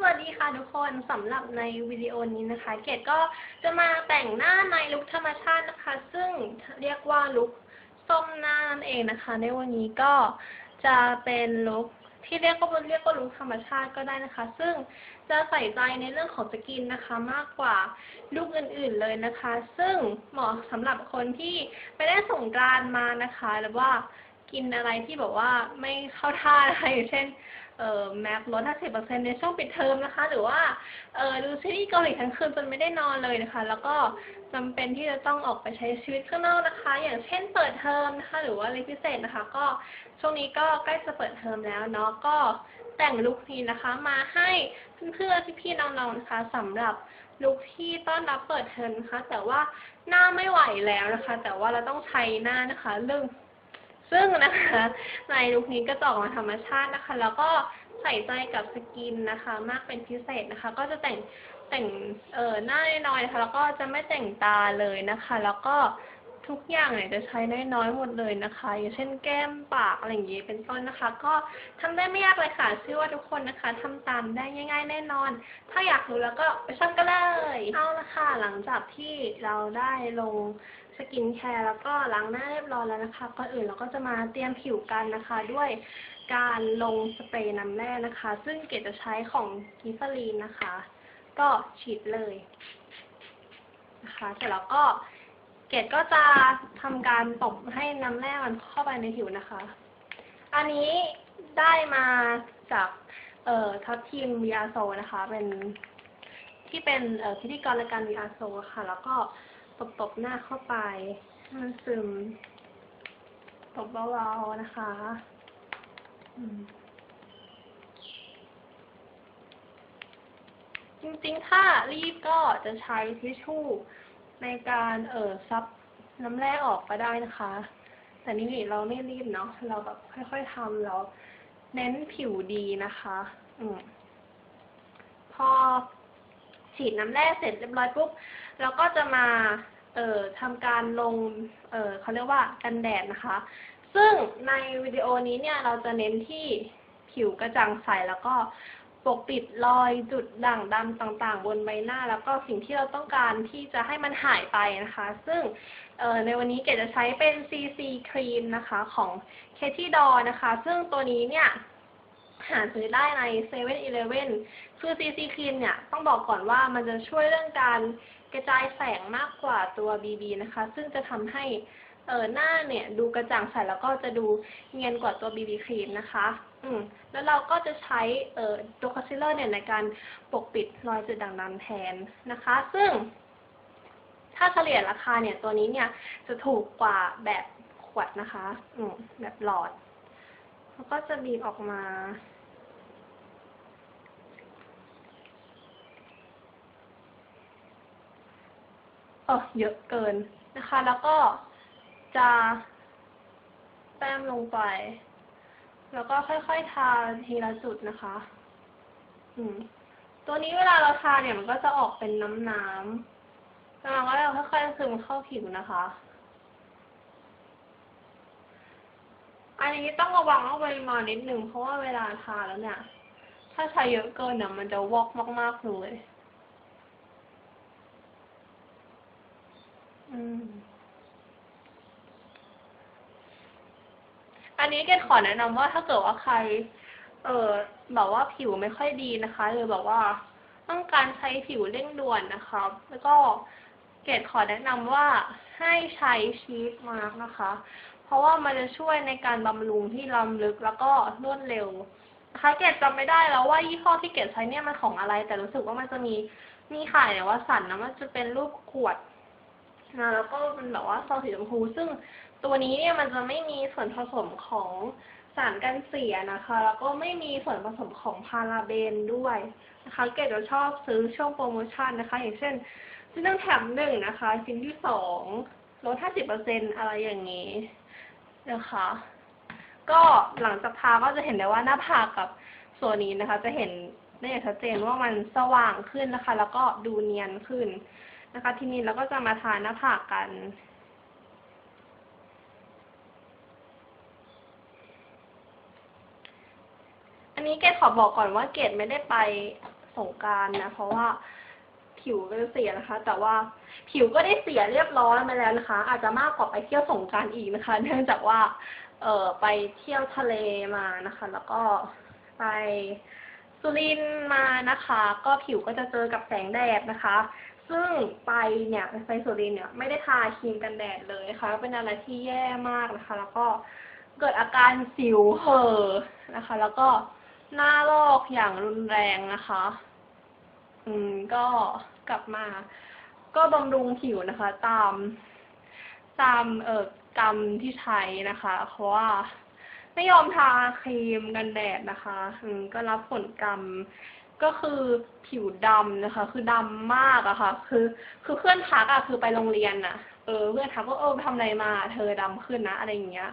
สวัสดีค่ะทุกคนสำหรับในวิดีโอนี้นะคะ เกดก็จะมาแต่งหน้าในลุคธรรมชาตินะคะ ซึ่งเรียกว่าลุคส้มหน้านั่นเองนะคะ ในวันนี้ก็จะเป็นลุคที่เรียกว่าเรียกว่าลุคธรรมชาติก็ได้นะคะ ซึ่งจะใส่ใจในเรื่องของสกินนะคะ มากกว่าลุคอื่น ๆเลยนะคะ ซึ่งเหมาะสำหรับคนที่ไปได้สงกรานมานะคะหรือว่ากินอะไรที่แบบว่าไม่เข้าท่านะคะอย่างเช่น เอ่อแม็กลด50%ในช่วงปิดเทอมนะคะ หรือว่าเอ่อดูซีรีส์เกาหลีทั้งคืนจนไม่ได้นอนเลยนะคะ แล้วก็จำเป็นที่จะต้องออกไปใช้ชีวิตข้างนอกนะคะ อย่างเช่นเปิดเทอมนะคะ หรือว่าเรียนพิเศษนะคะ ก็ช่วงนี้ก็ใกล้จะเปิดเทอมแล้วเนาะก็แต่งลุคนี้นะคะ มาให้เพื่อนๆพี่ๆน้องๆนะคะสำหรับลุคที่ต้อนรับเปิดเทอมนะคะ แต่ว่าหน้าไม่ไหวแล้วนะคะ แต่ว่าเราต้องใช้หน้านะคะเรื่อง ซึ่งนะคะในลุคนี้ก็จะออกมาธรรมชาตินะคะ แล้วก็ใส่ใจกับสกินนะคะ มากเป็นพิเศษนะคะ ก็จะแต่งแต่งเอ่อหน้าน้อยๆนะคะแล้วก็จะไม่แต่งตาเลยนะคะ แล้วก็ทุกอย่างเนี่ยจะใช้น้อยๆหมดเลยนะคะ อย่างเช่นแก้มปากอะไรอย่างนี้เป็นต้นนะคะ ก็ทำได้ไม่ยากเลยค่ะเชื่อว่าทุกคนนะคะทำตามได้ง่าย ๆ แน่นอน ถ้าอยากรู้แล้วก็ไปชมกันเลยเอาละค่ะหลังจากที่เราได้ลง สกินแคร์แล้วก็ล้างหน้าเรียบร้อยแล้วนะคะก่อนอื่นเราก็จะมาเตรียมผิวกันนะคะ ด้วยการลงสเปรย์น้ำแร่นะคะ ซึ่งเกดจะใช้ของกิฟลีนนะคะ ก็ฉีดเลยนะคะ เสร็จแล้วก็เกดก็จะทำการตบให้น้ำแร่มันเข้าไปในผิวนะคะ อันนี้ได้มาจากเอ่อทัพทีม VR s o นะคะ เป็นที่เป็นพิธีกรรายการ VR s o ค่ะ แล้วก็ ตบตบๆหน้าเข้าไปให้มันซึม ตบเบาๆนะคะอืจริงๆ ถ้ารีบก็จะใช้ทิชชู่ในการเอ่อซับน้ำแร่ออกก็ได้นะคะ แต่นี่เราไม่รีบเนาะ เราแบบค่อยๆทำเราเน้นผิวดีนะคะ อืมพอฉีดน้ำแร่เสร็จเรียบร้อยปุ๊บเราก็จะมา เอ่อทำการลงเอ่อเขาเรียกว่ากันแดดนะคะ ซึ่งในวิดีโอนี้เนี่ยเราจะเน้นที่ผิวกระจ่างใสแล้วก็ปกปิดรอยจุดด่างดำต่างๆ บนใบหน้า แล้วก็สิ่งที่เราต้องการที่จะให้มันหายไปนะคะ ซึ่งเอ่อในวันนี้เกดจะใช้เป็น CC ครีมนะคะของ k a t i e d o นะคะ ซึ่งตัวนี้เนี่ยหาซื้อได้ใน7 e เ e ่ e อคือ CC ครีมเนี่ยต้องบอกก่อนว่ามันจะช่วยเรื่องการ กระจายแสงมากกว่าตัว BB นะคะ ซึ่งจะทำให้เออหน้าเนี่ยดูกระจ่างใสแล้วก็จะดูเนียนกว่าตัว BB ครีมนะคะ อืมแล้วเราก็จะใช้เออตัวคอนซีลเลอร์เนี่ยในการปกปิดรอยจุดด่างดำแทนนะคะ ซึ่ง ถ้าเฉลี่ยราคาเนี่ยตัวนี้เนี่ยจะถูกกว่าแบบขวดนะคะ อืมแบบหลอด แล้วก็จะบีบออกมา เออเยอะเกินนะคะ แล้วก็จะแต้มลงไป แล้วก็ค่อยๆทาทีละจุดนะคะ อืม ตัวนี้เวลาเราทาเนี่ยมันก็จะออกเป็นน้ำๆแล้วมันก็จะค่อยๆซึมเข้าผิวนะคะ อันนี้ต้องระวังเอาปมานิดนึงเพราะว่าเวลาทาแล้วเนี่ย ถ้าใช้เยอะเกินเนี่ยมันจะวอกมากๆเลย อันนี้เกดขอแนะนำว่าถ้าเกิดว่าใคร เออแบบว่าผิวไม่ค่อยดีนะคะหรือแบบว่าต้องการใช้ผิวเร่งด่วนนะคะแล้วก็เกดขอแนะนำว่าให้ใช้ชีสมาร์กนะคะ เพราะว่ามันจะช่วยในการบำรุงที่ล้ำลึกแล้วก็รวดเร็วนะคะเกดจำไม่ได้แล้วว่ายี่ห้อที่เกดใช้เนี่ยมันของอะไร แต่รู้สึกว่ามันจะมีมีขายแต่ว่าสันนะมันจะเป็นรูปขวด นะแล้วก็มันแบบว่าซองสีชมพู ซึ่งตัวนี้เนี่ยมันจะไม่มีส่วนผสมของสารกันเสียนะคะ แล้วก็ไม่มีส่วนผสมของพาราเบนด้วยนะคะเกดจะชอบซื้อช่วงโปรโมชั่นนะคะ อย่างเช่นชิ้นหนึ่งแถมหนึ่งนะคะชิ้นที่สองลดห้าสิบเปอร์เซ็นอะไรอย่างนี้นะคะ ก็หลังจากทาก็จะเห็นได้ว่าหน้าผากกับส่วนนี้นะคะ จะเห็นได้อย่างชัดเจนว่ามันสว่างขึ้นนะคะ แล้วก็ดูเนียนขึ้น นะคะ ทีนี้เราก็จะมาทาหน้าผากกัน อันนี้เกดขอบอกก่อนว่าเกดไม่ได้ไปสงการนะ เพราะว่าผิวก็เสียนะคะ แต่ว่าผิวก็ได้เสียเรียบร้อยมาแล้วนะคะ อาจจะมากกว่าไปเที่ยวสงการอีกนะคะ เนื่องจากว่า เออไปเที่ยวทะเลมานะคะ แล้วก็ไปสุรินมานะคะ ก็ผิวก็จะเจอกับแสงแดดนะคะ ซึ่งไปเนี่ยไปสุรินเนี่ยไม่ได้ทาครีมกันแดดเลยนะคะเป็นอะไรที่แย่มากนะคะ แล้วก็เกิดอาการสิวเห่อนะคะ แล้วก็หน้าลอกอย่างรุนแรงนะคะ อืมก็กลับมา ก็บำรุงผิวนะคะ ตามตามเอ่อกรรมที่ใช้นะคะเพราะว่าไม่ยอมทาครีมกันแดดนะคะ อืมก็รับผลกรรม ก็คือผิวดำนะคะ คือดำมากอะค่ะ คือ คือเพื่อนทักอะคือไปโรงเรียนอะเออเพื่อนทักว่าเออทำอะไรมา เธอดำขึ้นนะอะไรอย่างเงี้ย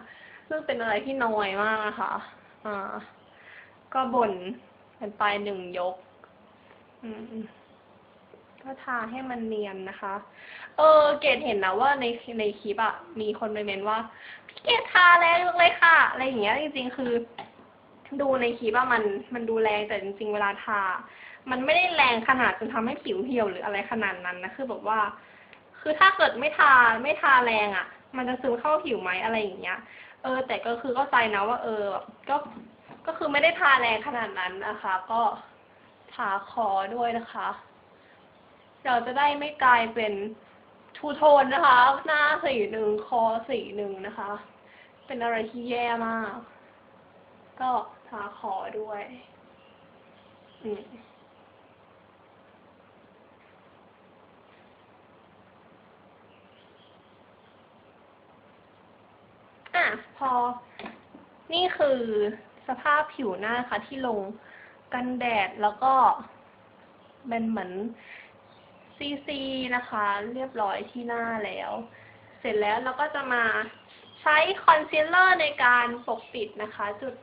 ซึ่งเป็นอะไรที่น้อยมากนะคะอ่า ก็บ่นกันไปหนึ่งยก อืมก็ทาให้มันเนียนนะคะ เออ เกดเห็นนะว่าในในคลิปอะมีคนไปเมนว่าพี่เกดทาแรงเลยค่ะ อะไรอย่างเงี้ยจริงๆคือ ดูในคลิปว่ามันมันดูแรงแต่จริงๆเวลาทา มันไม่ได้แรงขนาดจนทำให้ผิวเหี่ยวหรืออะไรขนาดนั้นนะคือแบบว่า คือถ้าเกิดไม่ทาไม่ทาแรงอะ่ะ มันจะซึมเข้าผิวไหมอะไรอย่างเงี้ย เออ แต่ก็คือเข้าใจนะว่า เออแบบก็ก็คือไม่ได้ทาแรงขนาดนั้นนะคะ ก็ทาคอด้วยนะคะเราจะได้ไม่กลายเป็นทูโทนนะคะ หน้าสีหนึ่งคอสีหนึ่งนะคะ เป็นอะไรที่แย่มาก ก็ ทาคอด้วย อืมอะพอ นี่คือสภาพผิวหน้าค่ะที่ลงกันแดดแล้วก็เป็นเหมือนซีซีนะคะ เรียบร้อยที่หน้าแล้ว เสร็จแล้วเราก็จะมาใช้คอนซีลเลอร์ในการปกปิดนะคะ จุด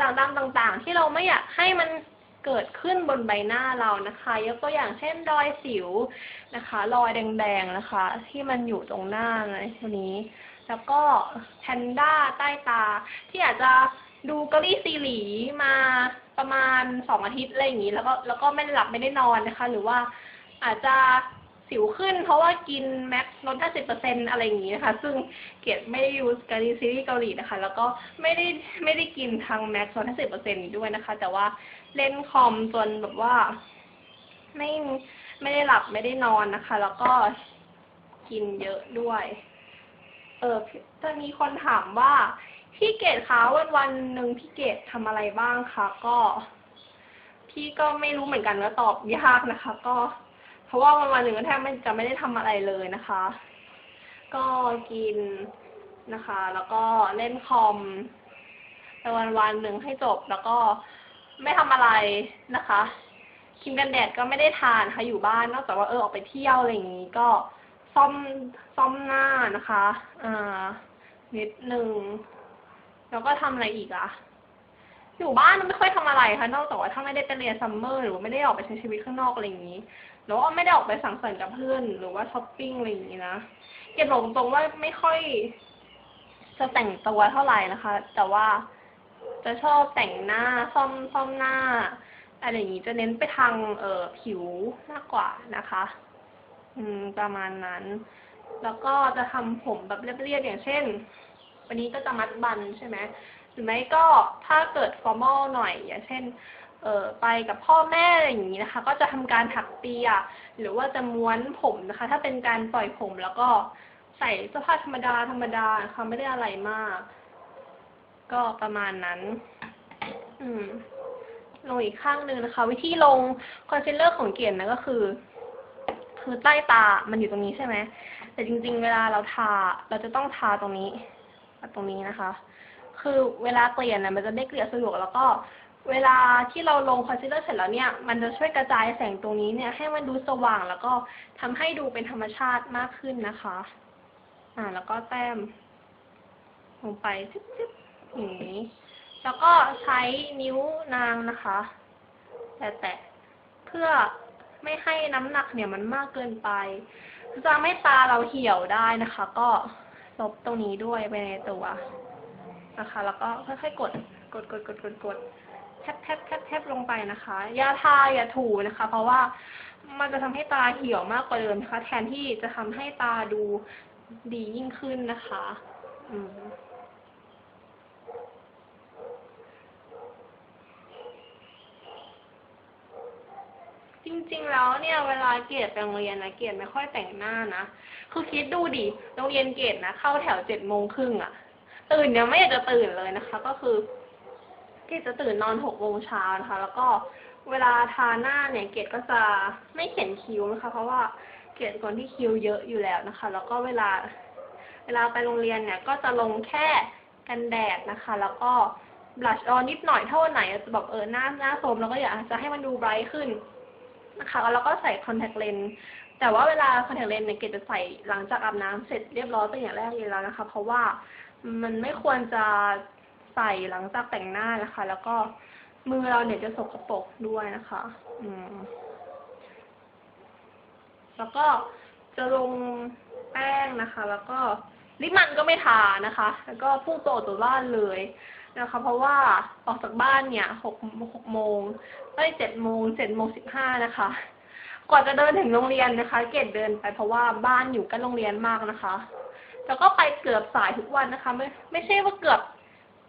ด่างดำต่างๆ ที่เราไม่อยากให้มันเกิดขึ้นบนใบหน้าเรานะคะ ยกตัวอย่างเช่นรอยสิวนะคะ รอยแดงๆนะคะ ที่มันอยู่ตรงหน้าในตัวนี้ แล้วก็แพนด้าใต้ตา ที่อาจจะดูกะลี่ซีหลีมาประมาณสองอาทิตย์อะไรอย่างนี้ แล้วก็แล้วก็ไม่ได้หลับไม่ได้นอนนะคะ หรือว่าอาจจะ สิวขึ้น เพราะว่ากินแม็กลด50%อร์เซ็นอะไรอย่างนี้นะคะ ซึ่งเกดไม่ได้ยูสกาลีซีรีส์เกาหลีนะคะ แล้วก็ไม่ได้ไม่ได้กินทางแม็กลด50%นี้ด้วยนะคะ แต่ว่าเล่นคอมจนแบบว่า ไม่ไม่ได้หลับไม่ได้นอนนะคะ แล้วก็กินเยอะด้วย เออจะมีคนถามว่าพี่เกดคะวันวันหนึ่งพี่เกดทำอะไรบ้างคะก็ พี่ก็ไม่รู้เหมือนกันว่าตอบยากนะคะ ก็ เพราะว่าวันวันหนึ่งก็แทบไม่จะไม่ได้ทำอะไรเลยนะคะ ก็กินนะคะ แล้วก็เล่นคอมไปวันวันหนึ่งให้จบแล้วก็ไม่ทำอะไรนะคะครีมกันแดดก็ไม่ได้ทานค่ะอยู่บ้านนอกจากว่าเออออกไปเที่ยวอะไรอย่างนี้ก็ซ่อมซ่อมหน้านะคะอ่านิดหนึ่งแล้วก็ทำอะไรอีกอะอยู่บ้านไม่ค่อยทำอะไรค่ะนอกจากว่าถ้าไม่ได้ไปเรียนซัมเมอร์หรือว่าไม่ได้ออกไปใช้ชีวิตข้างนอกอะไรอย่างนี้ หรือว่าไม่ได้ออกไปสังสรรค์กับเพื่อนหรือว่าช้อปปิ้งอะไรอย่างนี้นะเก็บบอกตรงว่าไม่ค่อย จะแต่งตัวเท่าไหร่นะคะ แต่ว่าจะชอบแต่งหน้าซ่อมซ่อมหน้าอะไรอย่างนี้จะเน้นไปทางเอ่อผิวมากกว่านะคะ อืมประมาณนั้น แล้วก็จะทำผมแบบเรียบๆอย่างเช่น วันนี้ก็จะมัดบันใช่ไหมหรือไม่ก็ถ้าเกิดฟอร์มอลหน่อย อย่างเช่น เออไปกับพ่อแม่อะไรอย่างนี้นะคะ ก็จะทำการถักเปีย หรือว่าจะม้วนผมนะคะ ถ้าเป็นการปล่อยผมแล้วก็ใส่เสื้อผ้าธรรมดาธรรมดาค่ะไม่ได้อะไรมาก ก็ประมาณนั้น อืม ลงอีกข้างหนึ่งนะคะ วิธีลงคอนซีลเลอร์ของเกียนนะก็คือ คือใต้ตามันอยู่ตรงนี้ใช่ไหมแต่จริง ๆ เวลาเราทา เราจะต้องทาตรงนี้ตรงนี้นะคะ คือเวลาเกลี่ยนะมันจะได้เกลี่ยสะดวกแล้วก็ เวลาที่เราลงคอนซีลเลอร์เสร็จแล้วเนี่ย มันจะช่วยกระจายแสงตรงนี้เนี่ยให้มันดูสว่างแล้วก็ทำให้ดูเป็นธรรมชาติมากขึ้นนะคะ อ่า แล้วก็แต้ม ลงไปจิ๊บๆอย่างนี้ แล้วก็ใช้นิ้วนางนะคะ แตะๆเพื่อไม่ให้น้ำหนักเนี่ยมันมากเกินไปจะไม่ตาเราเหี่ยวได้นะคะ ก็ลบตรงนี้ด้วยไปในตัวนะคะ แล้วก็ค่อยๆกด กดกดกดกดกด แทบแทบแทบแทบลงไปนะคะอย่าทาอย่าถูนะคะ เพราะว่ามันจะทำให้ตาเหี่ยวมากกว่าเดิมนะคะ แทนที่จะทำให้ตาดูดียิ่งขึ้นนะคะ อืมจริงๆ แล้วเนี่ยเวลาเกดไปโรงเรียนนะเกดไม่ค่อยแต่งหน้านะ คือคิดดูดิโรงเรียนเกดนะเข้าแถวเจ็ดโมงครึ่งอะตื่นเนี่ยไม่อยากจะตื่นเลยนะคะ ก็คือ เกดจะตื่นนอนหกโมงเช้านะคะ แล้วก็เวลาทาหน้าเนี่ยเกดก็จะไม่เขียนคิ้วนะคะ เพราะว่าเกดคนที่คิ้วเยอะอยู่แล้วนะคะ แล้วก็เวลาเวลาไปโรงเรียนเนี่ย ก็จะลงแค่กันแดดนะคะ แล้วก็บลัชออนนิดหน่อยเท่าไหนจะแบบเออหน้าหน้าโทรมแล้วก็อยากจะให้มันดูไบรท์ขึ้นนะคะ แล้วก็ใส่คอนแทคเลนส์แต่ว่าเวลาคอนแทคเลนส์เนี่ยเกดจะใส่หลังจากอาบน้ำเสร็จเรียบร้อยเป็นอย่างแรกเลยแล้วนะคะ เพราะว่ามันไม่ควรจะ ใส่หลังจากแต่งหน้านะคะ แล้วก็มือเราเนี่ยจะสกปรกด้วยนะคะ อืม แล้วก็จะลงแป้งนะคะ แล้วก็ลิปมันก็ไม่ทานะคะ แล้วก็พุ่งตัวบ้านเลยนะคะ เพราะว่าออกจากบ้านเนี่ยหกหกโมงเอ้ยเจ็ดโมงเจ็ดโมงสิบห้านะคะ กว่าจะเดินถึงโรงเรียนนะคะ เกดเดินไปเพราะว่าบ้านอยู่ใกล้โรงเรียนมากนะคะ แล้วก็ไปเกือบสายทุกวันนะคะ ไม่ไม่ใช่ว่าเกือบ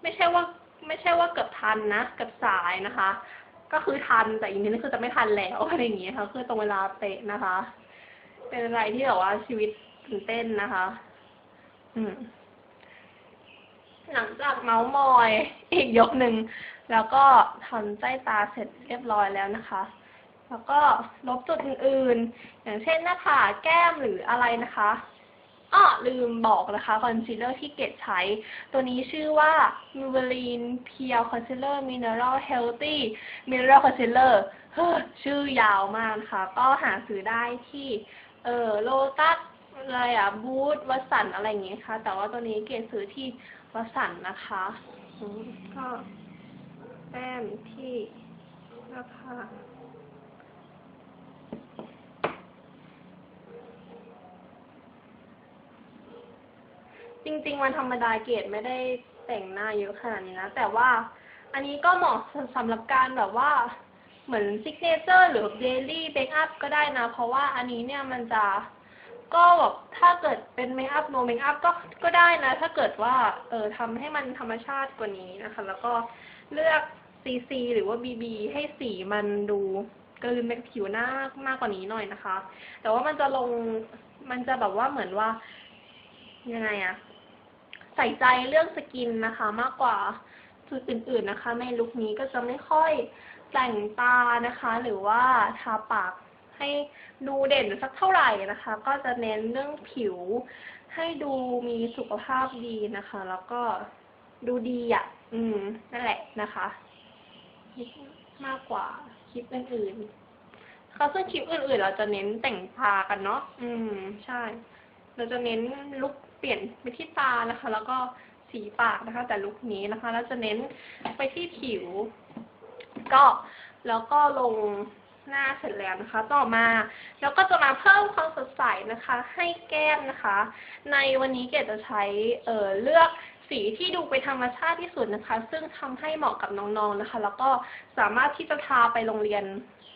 ไม่ใช่ว่าไม่ใช่ว่าเกือบทันนะเกือบสายนะคะ ก็คือทันแต่อีกนิดนึงคือจะไม่ทันแล้วอะไรอย่างเงี้ยค่ะคือตรงเวลาเป๊ะนะคะ เป็นอะไรที่แบบว่าชีวิตตื่นเต้นนะคะ อืม หลังจากเมาส์มอยอีกยกหนึ่งแล้วก็ทำใต้ตาเสร็จเรียบร้อยแล้วนะคะ แล้วก็ลบจุดอื่นๆอย่างเช่นหน้าผากแก้มหรืออะไรนะคะ อ้อลืมบอกนะคะคอนซีลเลอร์ที่เกดใช้ ตัวนี้ชื่อว่า Maybelline Pure Concealer Mineral Healthy Mineral Concealer เฮ้อชื่อยาวมากนะคะ ก็หาซื้อได้ที่ เออโลตัสอะไรอะบูธวัสันอะไรอย่างเงี้ยค่ะ แต่ว่าตัวนี้เกดซื้อที่วัสันนะคะก็แต้มที่หน้าผา จริง ๆ วันธรรมดาเกดไม่ได้แต่งหน้าเยอะขนาดนี้นะ แต่ว่าอันนี้ก็เหมาะสำหรับการแบบว่าเหมือนซิกเนเจอร์หรือเดลี่เบคอัพก็ได้นะ เพราะว่าอันนี้เนี่ยมันจะก็แบบถ้าเกิดเป็นเมคอัพโนเมคอัพก็ก็ได้นะ ถ้าเกิดว่าเออทำให้มันธรรมชาติกว่านี้นะคะ แล้วก็เลือกซีซีหรือว่าบีบีให้สีมันดูกลืนไปกับผิวหน้ามากกว่านี้หน่อยนะคะ แต่ว่ามันจะลงมันจะแบบว่าเหมือนว่ายังไงอะ ส่ใจเรื่องสกินนะคะ มากกว่าจุดอื่นๆนะคะ ในลุคนี้ก็จะไม่ค่อยแต่งตานะคะ หรือว่าทาปากให้ดูเด่นสักเท่าไหร่นะคะ ก็จะเน้นเรื่องผิว ให้ดูมีสุขภาพดีนะคะ แล้วก็ดูดีอะ อืม นั่นแหละนะคะมากกว่าคลิปอื่นๆเขาซึ่งคลิปอื่นๆ เราจะเน้นแต่งตากันเนาะ อืม ใช่ เราจะเน้นลุค เปลี่ยนไปที่ตานะคะ แล้วก็สีปากนะคะ แต่ลุคนี้นะคะเราจะเน้นไปที่ผิว ก็แล้วก็ลงหน้าเสร็จแล้วนะคะ ต่อมา แล้วก็จะมาเพิ่มความสดใสนะคะ ให้แก้มนะคะ ในวันนี้เกดจะใช้เอ่อเลือกสีที่ดูเป็นธรรมชาติที่สุดนะคะ ซึ่งทำให้เหมาะกับน้องๆนะคะ แล้วก็สามารถที่จะทาไปโรงเรียน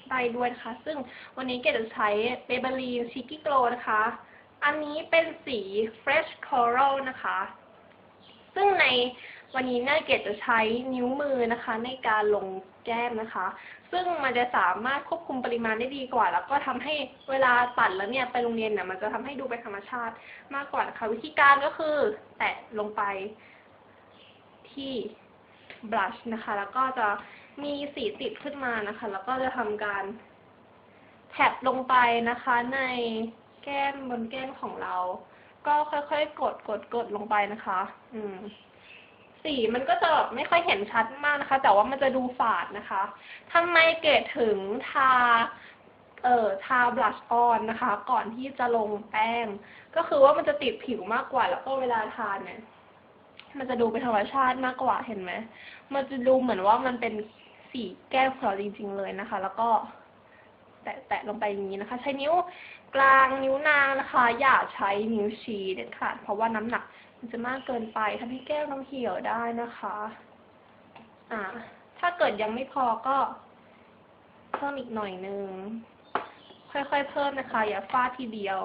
ได้ด้วยนะคะ ซึ่งวันนี้เกดจะใช้ Maybelline Cheeky Glow นะคะ อันนี้เป็นสี Fresh Coral นะคะ ซึ่งในวันนี้เนี่ยเกดจะใช้นิ้วมือนะคะ ในการลงแก้มนะคะ ซึ่งมันจะสามารถควบคุมปริมาณได้ดีกว่า แล้วก็ทำให้เวลาปัดแล้วเนี่ยไปโรงเรียนเนี่ยมันจะทำให้ดูเป็นธรรมชาติมากกว่านะคะวิธีการก็คือ แตะลงไปที่บลัชนะคะ แล้วก็จะมีสีติดขึ้นมานะคะ แล้วก็จะทำการแท็บลงไปนะคะใน แก้มบนแก้มของเรา ก็ค่อยๆกดกดกดลงไปนะคะ อืม สีมันก็จะแบบไม่ค่อยเห็นชัดมากนะคะ แต่ว่ามันจะดูฝาดนะคะทำไมเกดถึงทา เอ่อทาบลัชออนนะคะ ก่อนที่จะลงแป้ง ก็คือว่ามันจะติดผิวมากกว่า แล้วก็เวลาทานเนี่ยมันจะดูเป็นธรรมชาติมากกว่าเห็นไหม มันจะดูเหมือนว่ามันเป็นสีแก้มของเราจริง ๆ เลยนะคะ แล้วก็ แตะแตะลงไปอย่างนี้นะคะ ใช้นิ้ว กลางนิ้วนางนะคะ อย่าใช้นิ้วชี้เด็ดขาดเพราะว่าน้ำหนักมันจะมากเกินไปทำให้แก้มน้ำเหี่ยวได้นะคะ อ่า ถ้าเกิดยังไม่พอก็เพิ่มอีกหน่อยนึงค่อยๆเพิ่มนะคะ อย่าฟาดทีเดียว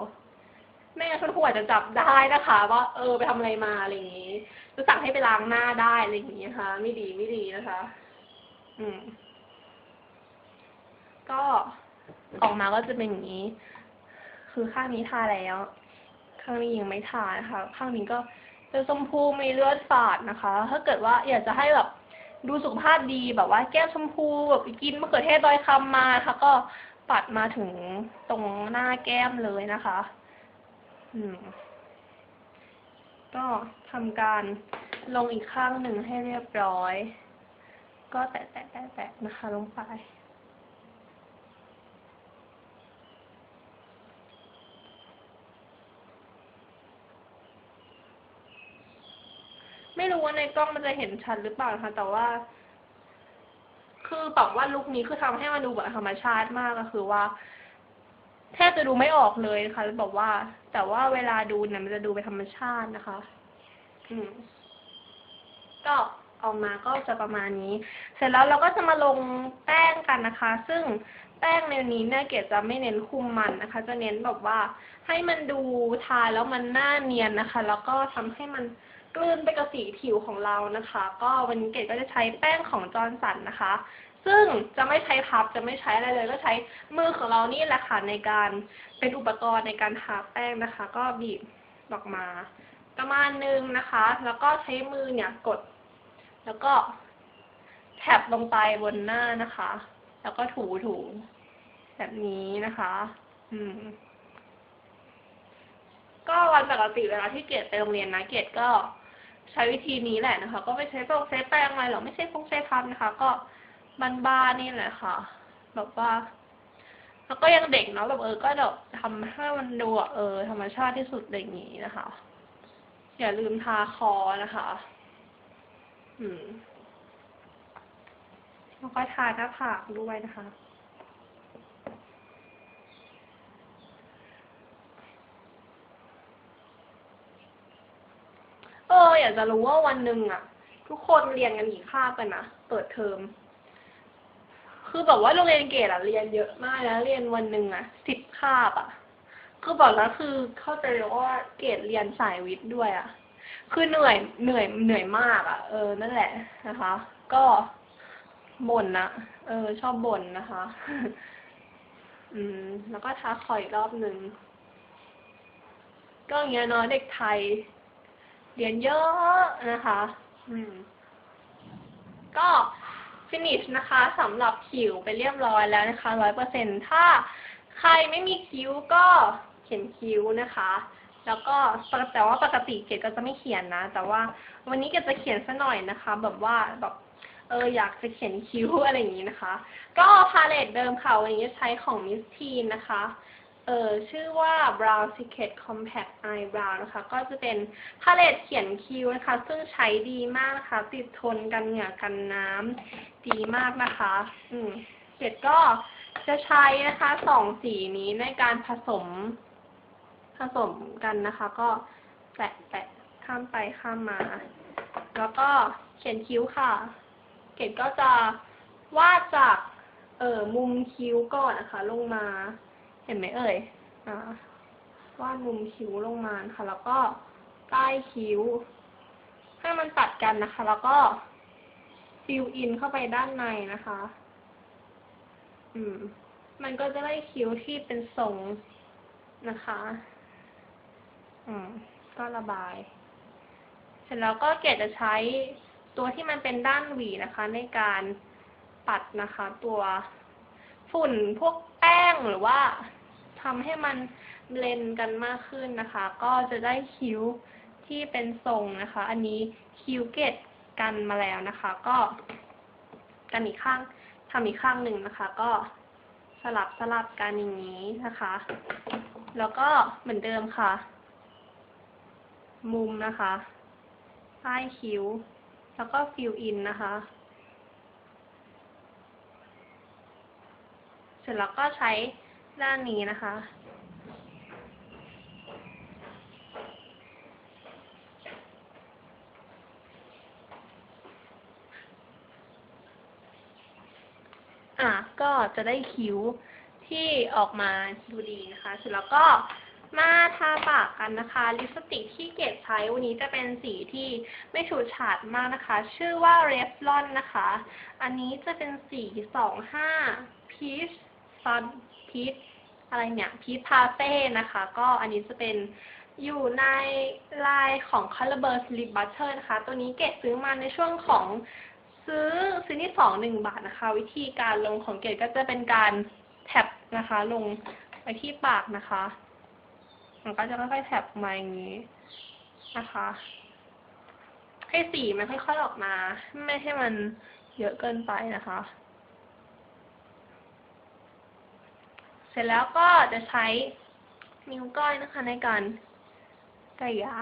ไม่งั้นคุณครูอาจจะจับได้นะคะ ว่าเออไปทำอะไรมาอะไรอย่างนี้จะสั่งให้ไปล้างหน้าได้อะไรอย่างนี้นะคะ ไม่ดีไม่ดีนะคะ อืม ก็ออกมาก็จะเป็นอย่างนี้ คือข้างนี้ทาแล้ว ข้างนี้ยังไม่ทานะคะ ข้างนี้ก็จะชมพูม่เลือดฝาดนะคะ ถ้าเกิดว่าอยากจะให้แบบดูสุขภาพดีแบบว่าแก้มชมพูแบบกินมะเขือเทศดอยคำมาค่ะ ก็ปัดมาถึงตรงหน้าแก้มเลยนะคะ อืม ก็ทำการลงอีกข้างหนึ่งให้เรียบร้อย ก็แตะแตะแตะแตะนะคะลงไป รู้ว่าในกล้องมันจะเห็นชัดหรือเปล่านะคะแต่ว่า คือแบบว่าลุคนี้คือทำให้มันดูแบบธรรมชาติมากก็คือว่าแทบจะดูไม่ออกเลยนะคะบอกว่า แต่ว่าเวลาดูเนี่ยมันจะดูเป็นธรรมชาตินะคะ อืม ก็ออกมาก็จะประมาณนี้ เสร็จแล้วเราก็จะมาลงแป้งกันนะคะ ซึ่งแป้งในนี้เนี่ยเกดจะไม่เน้นคุมมันนะคะ จะเน้นแบบว่า ให้มันดูทาแล้วมันหน้าเนียนนะคะ แล้วก็ทำให้มัน กลืนไปกับสีผิวของเรานะคะ ก็วันนี้เกดก็จะใช้แป้งของจอร์นสันนะคะ ซึ่งจะไม่ใช้พับจะไม่ใช้อะไรเลย ก็ใช้มือของเรานี่แหละค่ะในการเป็นอุปกรณ์ในการทาแป้งนะคะ ก็บีบออกมาประมาณนึงนะคะ แล้วก็ใช้มือเนี่ยกด แล้วก็แท็บลงไปบนหน้านะคะ แล้วก็ถูถูแบบนี้นะคะ อืม ก็วันปกติเวลาที่เกดไปโรงเรียนนะ เกดก็ ใช้วิธีนี้แหละนะคะ ก็ไม่ใช้โปรงใช้แป้งอะไรหรอกไม่ใช่พงใช้พับนะคะ ก็บ้านๆนี่แหละค่ะ แบบว่าแล้วก็ยังเด็กเนาะแบบเออก็แบบทำให้มันดูเออ ธรรมชาติที่สุดอย่างนี้นะคะ อย่าลืมทาคอนะคะ อืมแล้วก็ทาหน้าผากด้วยนะคะ เอออยากจะรู้ว่าวันหนึ่งอะทุกคนเรียนกันกี่คาบกันนะเปิดเทอม คือแบบว่าโรงเรียนเกรดอะเรียนเยอะมากแล้วเรียนวันหนึ่งอะสิบคาบอะคือบอกแล้วคือเข้าใจเลยว่าเกรดเรียนสายวิทย์ด้วยอะคือเหนื่อยเหนื่อยเหนื่อยมากอะเออนั่นแหละนะคะ ก็บ่นนะเออ ชอบบ่นนะคะ อืม แล้วก็ท้าคอยอีกรอบหนึ่งก็อย่างเงี้ยเนาะเด็กไทย เรียนเยอะนะคะ อืม ก็ฟินิชนะคะสำหรับคิวไปเรียบร้อยแล้วนะคะร้อยเปอร์เซ็นถ้าใครไม่มีคิ้วก็เขียนคิ้วนะคะ แล้วก็แต่ว่าปกติเกดก็จะไม่เขียนนะ แต่ว่าวันนี้เกดจะเขียนซะหน่อยนะคะ แบบว่าแบบเอออยากจะเขียนคิ้วอะไรอย่างนี้นะคะ ก็พาเลตเดิมค่ะวันนี้ใช้ของมิสทีนนะคะ เออชื่อว่า Brown Secret Compact Eyebrow นะคะ ก็จะเป็นพาเลตเขียนคิ้วนะคะ ซึ่งใช้ดีมากนะคะ ติดทนกันเหงื่อกันน้ำดีมากนะคะ อืมเสร็จก็จะใช้นะคะสองสีนี้ในการผสม ผสมกันนะคะ ก็แตะแตะข้ามไปข้ามมา แล้วก็เขียนคิ้วค่ะ เกดก็จะวาดจากเอ่อมุมคิ้วก่อนนะคะ ลงมา ห็นไหมเอ่ย อ่าวาดมุมคิ้วลงมาค่ะ แล้วก็ใต้คิ้ว ให้มันตัดกันนะคะ แล้วก็ฟิลอินเข้าไปด้านในนะคะ อืม มันก็จะได้คิ้วที่เป็นทรงนะคะ อืม ก็ระบาย เสร็จแล้วก็เกดจะใช้ตัวที่มันเป็นด้านหวีนะคะ ในการปัดนะคะ ตัวฝุ่นพวกแป้งหรือว่า ทำให้มันเบลนกันมากขึ้นนะคะ ก็จะได้คิ้วที่เป็นทรงนะคะ อันนี้คิ้วเกตกันมาแล้วนะคะ ก็กันอีกข้างทำอีกข้างหนึ่งนะคะ ก็สลับสลับกันอย่างนี้นะคะ แล้วก็เหมือนเดิมค่ะ มุมนะคะใต้คิ้ว แล้วก็ฟิลอินนะคะ เสร็จแล้วก็ใช้ ด้านนี้นะคะ อะก็จะได้คิ้วที่ออกมาดูดีนะคะเสร็จแล้วก็มาทาปากกันนะคะ ลิปสติกที่เกดใช้วันนี้จะเป็นสีที่ไม่ฉูดฉาดมากนะคะ ชื่อว่า Revlon นะคะ อันนี้จะเป็นสีสองห้า Peach Sun Peach อะไรเนี่ย Peach Parfait นะคะ ก็อันนี้จะเป็นอยู่ในลายของ Color b u r s Lip Butter นะคะ ตัวนี้เกดซื้อมาในช่วงของซื้อซื้อที่สองหนึ่งบาทนะคะ วิธีการลงของเกดก็จะเป็นการแท็บนะคะ ลงไปที่ปากนะคะ มันก็จะค่อยๆแท็บมาอย่างนี้นะคะ ให้สีมันค่อยๆออกมา ไม่ให้มันเยอะเกินไปนะคะ เส ร็จแล้วก็จะใช้นิ้วก้อยนะคะในการไก่ยา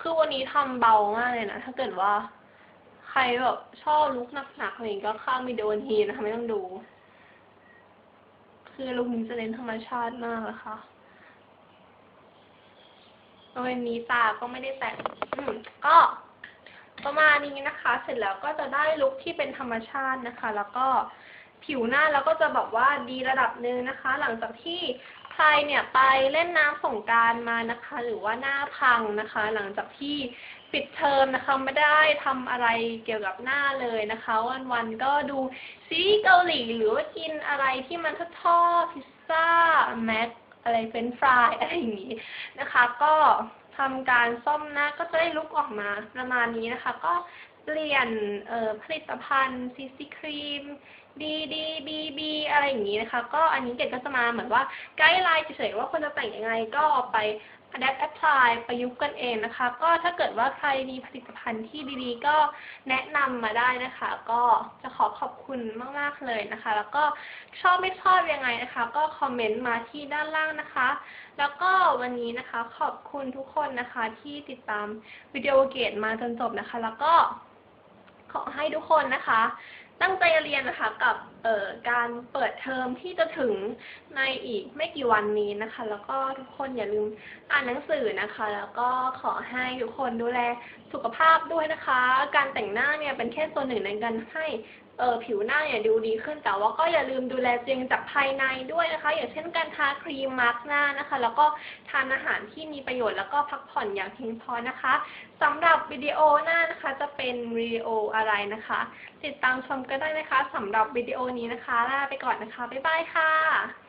คือวันนี้ทำเบามากเลยนะ ถ้าเกิดว่า ใครแบบชอบลุกหนักๆอะไรอย่างงี้ก็ข้ามวิดีโอทีนะคะไม่ต้องดู คือลุคนี้จะเน้นธรรมชาติมากเลยค่ะวันนี้ตาก็ไม่ได้แต่งก็ ประมาณนี้นะคะ เสร็จแล้วก็จะได้ลุคที่เป็นธรรมชาตินะคะ แล้วก็ผิวหน้าเราก็จะแบบว่าดีระดับหนึ่งนะคะ หลังจากที่ใครเนี่ยไปเล่นน้ำสงการมานะคะ หรือว่าหน้าพังนะคะ หลังจากที่ปิดเทอมนะคะไม่ได้ทำอะไรเกี่ยวกับหน้าเลยนะคะ วันๆก็ดูซีรีส์เกาหลีหรือว่ากินอะไรที่มันทอดพิซซ่าแม็กอะไรเฟรนฟรายอะไรอย่างนี้นะคะ ก็ ทำการซ่อมหน้าก็จะได้ลุกออกมาประมาณนี้นะคะ ก็เปลี่ยนผลิตภัณฑ์ซีซีครีมดีดีบีบีอะไรอย่างนี้นะคะ ก็อันนี้เกดก็จะมาเหมือนว่าไกด์ไลน์เฉยๆว่าควรจะแต่งยังไงก็เอาไป adapt apply ประยุกต์กันเองนะคะ ก็ถ้าเกิดว่าใครมีผลิตภัณฑ์ที่ดีๆ ก็แนะนำมาได้นะคะ ก็จะขอขอบคุณมากๆเลยนะคะ แล้วก็ชอบไม่ชอบยังไงนะคะ ก็คอมเมนต์มาที่ด้านล่างนะคะ แล้วก็วันนี้นะคะขอบคุณทุกคนนะคะที่ติดตามวิดีโอเกตมาจนจบนะคะ แล้วก็ขอให้ทุกคนนะคะ ตั้งใจเรียนนะคะกับเอ่อการเปิดเทอมที่จะถึงในอีกไม่กี่วันนี้นะคะ แล้วก็ทุกคนอย่าลืมอ่านหนังสือนะคะ แล้วก็ขอให้ทุกคนดูแลสุขภาพด้วยนะคะ การแต่งหน้าเนี่ยเป็นแค่ส่วนหนึ่งในการให้ เออผิวหน้าเนี่ยดูดีขึ้น แต่ว่าก็อย่าลืมดูแลตัวเองจากภายในด้วยนะคะ อย่างเช่นการทาครีมมาร์กหน้านะคะ แล้วก็ทานอาหารที่มีประโยชน์แล้วก็พักผ่อนอย่างเพียงพอนะคะสำหรับวิดีโอหน้านะคะจะเป็นวิดีโออะไรนะคะ ติดตามชมก็ได้นะคะสำหรับวิดีโอนี้นะคะลาไปก่อนนะคะบ๊ายบายค่ะ